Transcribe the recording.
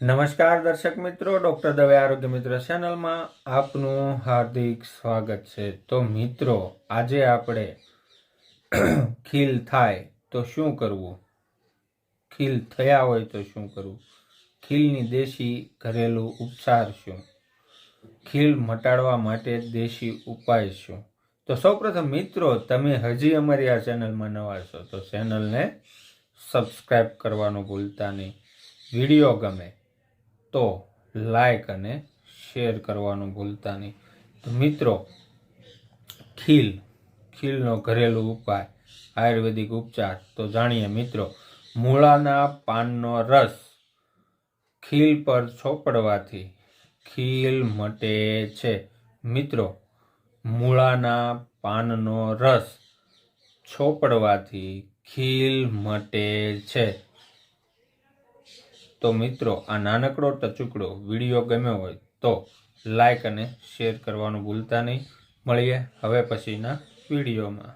નમસ્કાર દર્શક મિત્રો, ડૉક્ટર દવે આરોગ્ય મિત્ર ચેનલમાં આપનું હાર્દિક સ્વાગત છે. તો મિત્રો, આજે આપણે ખીલ થાય તો શું કરવું? ખીલ થયા હોય તો શું કરવું? ખીલની દેશી ઘરેલું ઉપચાર શું? ખીલ મટાડવા માટે દેશી ઉપાય શું? તો સૌપ્રથમ મિત્રો, તમે હજી અમારી આ ચેનલમાં નવા છો તો ચેનલને સબસ્ક્રાઈબ કરવાનું ભૂલતા નહીં. વીડિયો ગમે તો લાઈક અને શેર કરવાનું ભૂલતા નહીં. તો મિત્રો, ખીલ, ખીલનો ઘરેલું ઉપાય, આયુર્વેદિક ઉપચાર. તો જાણીએ મિત્રો, મૂળાના પાનનો રસ ખીલ પર ચોપડવાથી ખીલ મટે છે. મિત્રો, મૂળાના પાનનો રસ છોપડવાથી ખીલ મટે છે. તો મિત્રો, આ નાનકડો ટચુકડો વીડિયો ગમ્યો હોય તો લાઈક અને શેર કરવાનું ભૂલતા નહીં. મળીએ હવે પછીના વિડીયોમાં.